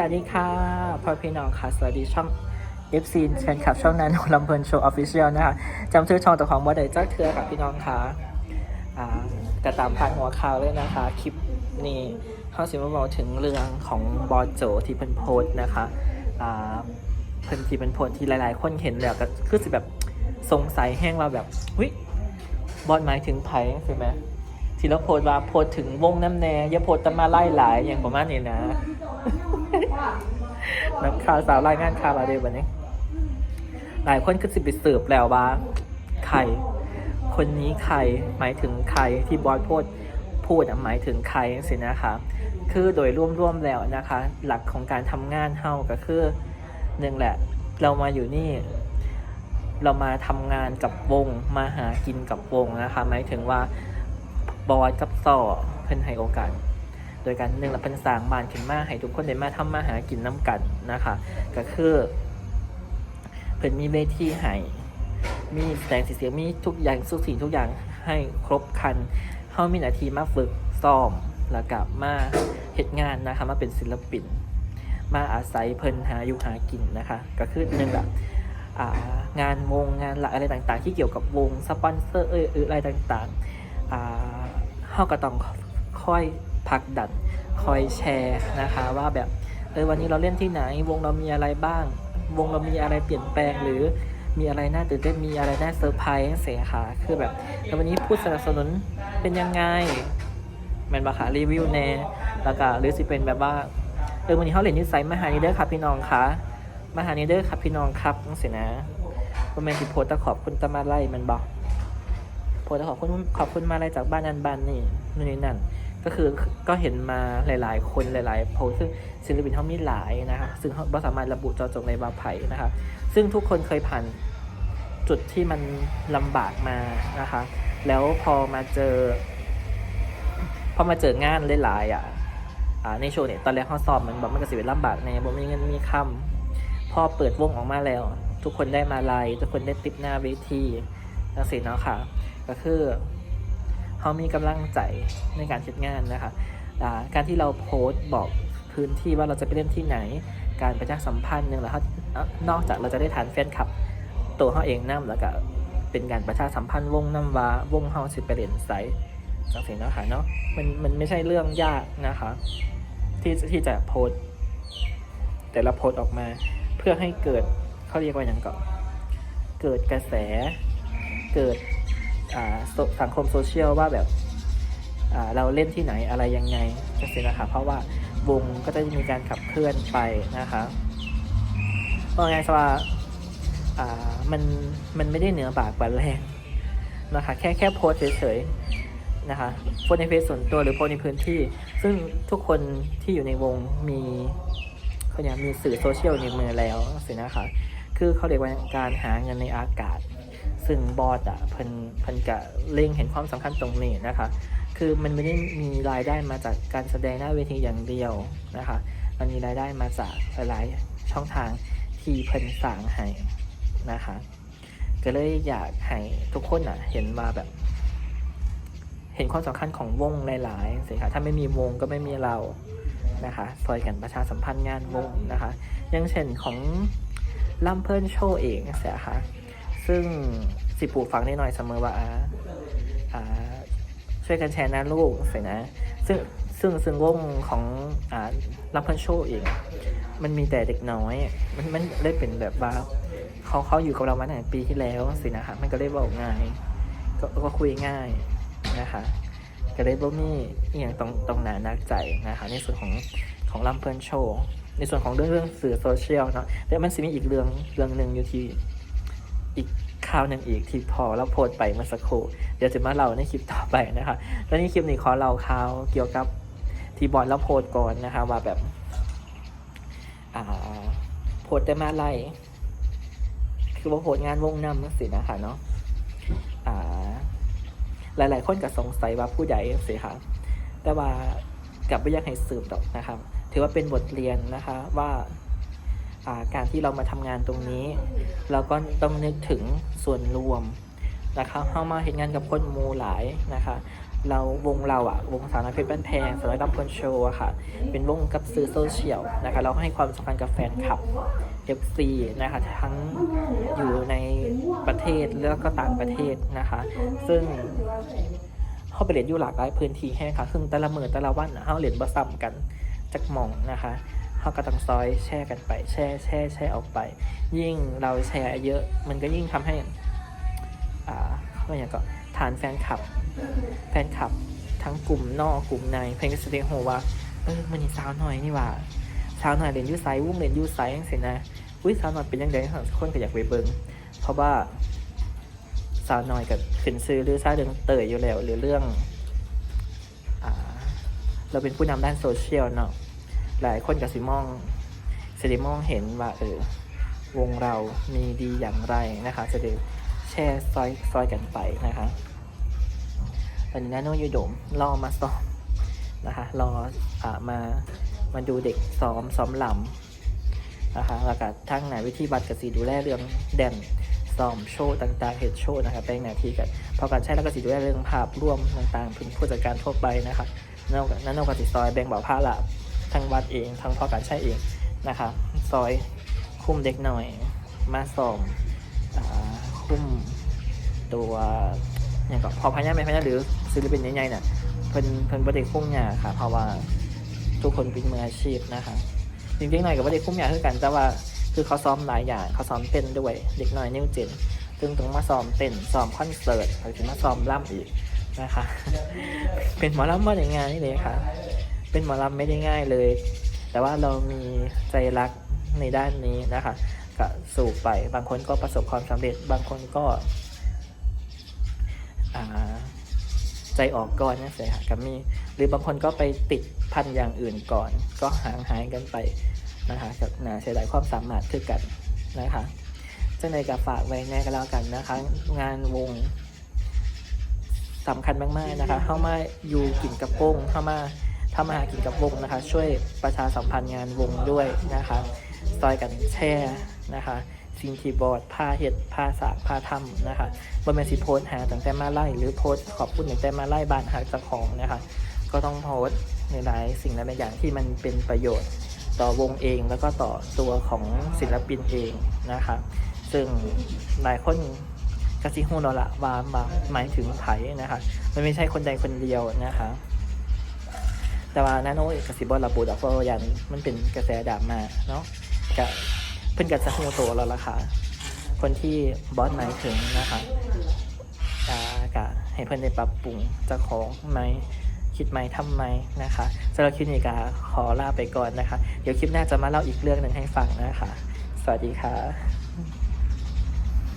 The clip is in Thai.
วัสดีค่ะพ่อพี่น้องค่ะ สวัสดีช่อง FC แฟนคลับช่องนั้นลำเพลินโชว์ออฟฟิเชียลนะคะจำชื่อช่องตัวของว่าเดจ้าเทือค่ะพี่น้องค่ะอ่ากระตามผ่านหัวข่าวเลยนะคะ คลิปนี้เขาสิมาบอกถึงเรื่องของบอโจที่เพิ่นโพสนะคะอ่าเพิ่นที่เป็นโพสที่หลาย ๆ คนเห็นแล้วก็คือสิแบบสงสัยแห้งเราแบบวิบอสหมายถึงไผ่ใช่ไหม ที่เราโพส์ว่าโพส์ถึงวงน้ำแน่อย่าโพสต์แตมาไล่หลายอย่างประมาณนี้นะนักข่าวสาวรายงานข่าวเราเดวันนี้ หลายคนคือสิบไปสืบแล้วว่าใคร คนนี้ใครหมายถึงใครที่บอสพูดพูดหมายถึงใครสินะคะคือโดยร่วมๆแล้วนะคะ หลักของการทำงานเฮาก็คือหนึ่งแหละ เรามาอยู่นี่ เรามาทำงานกับวงมาหากินกับวงนะคะ หมายถึงว่า บอสกับซอเพิ่นให้โอกาส โดยการหนึ่งเราเป็นสร้างบ้านขึ้นมาให้ทุกคนได้มาทำมาหากินน้ำกันนะคะ ก็คือเพิ่นมีเวทีให้มีแสงสีเสียงมีทุกอย่างทุกสิ่งทุกอย่างให้ครบคันเฮามีหน้าที่มาฝึกซ้อมแล้วก็มาเฮ็ดงานนะคะมาเป็นศิลปิน มาอาศัยเพิ่นหาอยู่หากินนะคะ ก็คือหนึ่งแบบงานวงงานหลักอะไรต่างๆ ที่เกี่ยวกับวงสปอนเซอร์เอยเอยอะไรต่างๆอ่า เฮาก็ต้องค่อยผักดันคอยแชร์นะคะว่าแบบเออวันนี้เราเล่นที่ไหน วงเรามีอะไรบ้าง วงเรามีอะไรเปลี่ยนแปลงหรือมีอะไรน่าตื่นเต้นมีอะไรน่าเซอร์ไพรส์เสียค่ะคือแบบแล้ววันนี้ผู้สนับสนุนเป็นยังไงแมนบาค่ะรีวิวแน่แล้วก็หรือสิเป็นแบบว่าเออวันนี้เขาเล่นนิสัยมาหานีเดอร์ครับพี่น้องคะมาหานีเดอร์ครับพี่น้องครับนั่นสินะว่าแมนสิโพสต์ตะขอบคุณตะมาไล่มันบอก โพสต์ตะขอบคุณขอบคุณมาอะไล่จากบ้านนั้นบ้านนี่นู่นนี่นั่น ก็คือก็เห็นมาหลาย ๆ คนหลายๆโพสซึ่งศิลปินเขามีหลายนะคะซึ่งเขามสามารถระบุจอจงในบาไผ่นะคะซึ่งทุกคนเคยผ่านจุดที่มันลำบากมานะคะ แล้วพอมาเจอ พอมาเจองานหลายๆอะในโชว์เนี่ยตอนแรกเขาสอบมันบอกมันก็สิเป็นลำบากในบ่มีเงินมีคำพอเปิดวงออกมาแล้ว ทุกคนได้มาลายทุกคนได้ติดหน้าเวทีนั่นสิเนาะค่ะ ก็คือเขามีกำลังใจในการคิดงานนะคะการที่เราโพสต์บอกพื้นที่ว่าเราจะไปเล่นที่ไหน การประชาสัมพันธ์หนึ่งแล้วนอกจากเราจะได้ฐานแฟนคลับ ตัวเขาเองนั่แล้วก็เป็นการประชาสัมพันธ์วงน้ำวาวงเฮาสิไปเล่นไซสังสินะคะเนาะมันมันไม่ใช่เรื่องยากนะคะ ที่ที่จะโพสต์แต่ละโพสออกมา เพื่อให้เกิดเขาเรียกว่าอย่างก่อนเกิดกระแสเกิด สังคมโซเชียลว่าแบบเราเล่นที่ไหนอะไรยังไงจังสินะคะเพราะว่าวงก็จะมีการขับเคลื่อนไปนะคะเพราะไงสว่ามันมันไม่ได้เหนือบากกว่าแรงนะคะแค่แค่โพสเฉยๆนะคะโพสในเฟซส่วนตัวหรือโพสในพื้นที่ ซึ่งทุกคนที่อยู่ในวงมีเขาเนี่ยมีสื่อโซเชียลในมือแล้วสินะคะคือเขาเรียกว่าการหาเงินในอากาศ ซึ่งบอสอะเพิ่นเพิ่นกะเล็งเห็นความสำคัญตรงนี้นะคะ คือมันไม่ได้มีรายได้มาจากการแสดงหน้าเวทีอย่างเดียวนะคะ มันมีรายได้มาจากหลายช่องทางที่เพิ่นสั่งให้นะคะ ก็เลยอยากให้ทุกคนอะเห็นมาแบบ เห็นความสำคัญของวงหลายๆสิคะถ้าไม่มีวงก็ไม่มีเรานะคะซอยกันประชาสัมพันธ์งานวงนะคะ อย่างเช่นของลำเพิ่นโชว์เองเสียค่ะ ซึ่งสิปลูกฟังได้หน่อยเสมอว่าอ่าอาช่วยกันแชร์นะลูกเสร็จนะ ซึ่งซึ่งซึ่งวงของอ่ารับพันโชเองมันมีแต่เด็กน้อย มันมันเลยเป็นแบบว่าเขาเขาอยู่กับเรามาตั้งแต่ปีที่แล้วสินะคะมันก็เลยบอกง่ายก็ก็คุยง่ายนะคะ ก็เลยบ่มีอย่างตรงตรงหนานักใจนะคะ ในส่วนของของลำเพลินโชว์ในส่วนของเรื่องเรื่องสื่อโซเชียลเนาะแต่มันจะมีอีกเรื่องเรื่องหนึ่งอยู่ที่ อีกข่าวหนึ่งอีกที่พอเราโพสไปเมื่อสักครู่เดี๋ยวจะมาเล่าในคลิปต่อไปนะคะแล้วนี่คลิปนี้ขอเล่าข่าวเกี่ยวกับที่บอลแล้วโพสก่อนนะคะว่าแบบอ่าโพสได้มาไล่คือว่าโพสงานวงนำนั่นสินะคะเนาะอ่าหลาย ๆ คนก็สงสัยว่าผู้ใหญ่สิคะแต่ว่ากลับไม่อยากให้สืบดอกนะครับ ถือว่าเป็นบทเรียนนะคะว่า การที่เรามาทำงานตรงนี้ เราก็ต้องนึกถึงส่วนรวมนะคะเข้ามาเห็นงานกับคนมูหลายนะคะ เราวงเราอะวงสาวน้อยเพชรบ้านแพงสาวน้อยลำเพลินโชว์อะค่ะ เป็นวงกับซื้อโซเชียลนะคะ เราให้ความสำคัญกับแฟนคลับ FC นะคะทั้งอยู่ในประเทศแล้วก็ต่างประเทศนะคะ ซึ่งเขาไปเรียนอยู่หลากหลายพื้นที่แห้งค่ะซึ่งแต่ละมือแต่ละวันเขาเรียนบ่ซ้ำกันจากหมองนะคะ เขาก็ต้องซอยแช่กันไป แช่แช่แช่ออกไป ยิ่งเราแชร์เยอะมันก็ยิ่งทำให้ อ่าเขาเรียกก็ฐานแฟนคลับ แฟนคลับทั้งกลุ่มนอกกลุ่มในเพลงก็แสดงโหว่าเออมันนี่สาวหน่อยนี่ว่าสาวหน่อยเรียนยูไซวุ้งเรียนยูไซยังเสียนะอุ้ยสาวหน่อยเป็นยังไงคนก็อยากไปเบิงเพราะว่าสาวหน่อยกับขึ้นซื้อหรือซาเรื่องเตยอยู่แล้วหรือเรื่องอ่าเราเป็นผู้นำด้านโซเชียลเนาะ หลายคนกับสิมองสิริมองเห็นว่าเออวงเรามีดีอย่างไรนะคะ จะได้แชร์ซอยซอยกันไปนะคะ ตอนนี้นาโนยูโดมรอมาซ้อมนะคะ รออ่ามามาดูเด็กซ้อมซ้อมลำนะคะแล้วก็ทั้งไหนวิธีบัตรกับสีดูแลเรื่องแดนซ้อมโชว์ต่างๆเฮดโชว์นะคะแปลงหน้าที่กันพอการใช้แล้วก็สีดูแลเรื่องภาพร่วมต่างๆเพื่อผู้จัดการทั่วไปนะคะนั่นนั่นกับสีซอยแบ่งเบาผ้าละ ทั้งวัดเองทั้งพอการใช้เองนะคะซอยคุ้มเด็กหน่อย มาซ้อมคุ้มตัวอย่างกับพอพญาไม่พญาหรือศิลปินใหญ่ๆเนี่ยเพิ่นเพิ่นบ่ได้คุ้มยาค่ะ เพราะว่าทุกคนเป็นมืออาชีพนะคะจริงๆหน่อยกับบ่ได้คุ้มยาคือกันแต่ว่าคือเขาซ้อมหลายอย่างเขาซ้อมเต้นด้วยเด็กหน้อยนิ้วเจนซึ่งต้องมาซ้อมเต้นซ้อมคอนเสิร์ตถึงมาซ้อมล่ำอีกนะคะ เป็นหมอลำว่าอย่างง่ายเลยค่ะ เป็นหมอลำไม่ได้ง่ายเลย แต่ว่าเรามีใจรักในด้านนี้นะคะก็สู่ไปบางคนก็ประสบความสำเร็จ บางคนก็ใจออกก่อนนะเสียค่ะกับมีหรือบางคนก็ไปติดพันอย่างอื่นก่อน ก็ห่างหายกันไปนะคะกับนาเสียดายความสามารถคือกันนะคะจังในกับฝากไว้แน่ก็แล้วกันนะคะ งานวงสำคัญมากๆนะคะเข้ามาอยู่กินกับวงเข้ามา ถ้ามาหากินกับวงนะคะ ช่วยประชาสัมพันธ์งานวงด้วยนะคะซอยกันแช่นะคะสิ่งที่บอร์ดผ้าเห็ดผ้าสากผ้าทำนะคะบนแมนสิโพสหาตั้งแต่มาไล่ หรือโพสขอบคุณตั้งแต่มาไล่บ้านหาเจ้าของนะคะ ก็ต้องโพสในหลายสิ่งหลายอย่างที่มันเป็นประโยชน์ต่อวงเองแล้วก็ต่อตัวของศิลปินเองนะคะ ซึ่งหลายคนกระซิฮูโนละวามว่าหมายถึงไผ่นะคะ มันไม่ใช่คนใดคนเดียวนะคะ แต่ว่านาโนเอกกสิบอระบุดอกเพราะว่ายันมันเป็นกระแสดราม่าเนาะกะเพิ่นกับจะฮูโตแล้วล่ะค่ะ คนที่บอสหมายถึงนะคะกะกะให้เพื่อนได้ปรับปรุงจะของไหมคิดไหมทำไหมนะคะสำหรับคลิปนี้กะขอลาไปก่อนนะคะ เดี๋ยวคลิปหน้าจะมาเล่าอีกเรื่องหนึ่งให้ฟังนะคะ สวัสดีค่ะ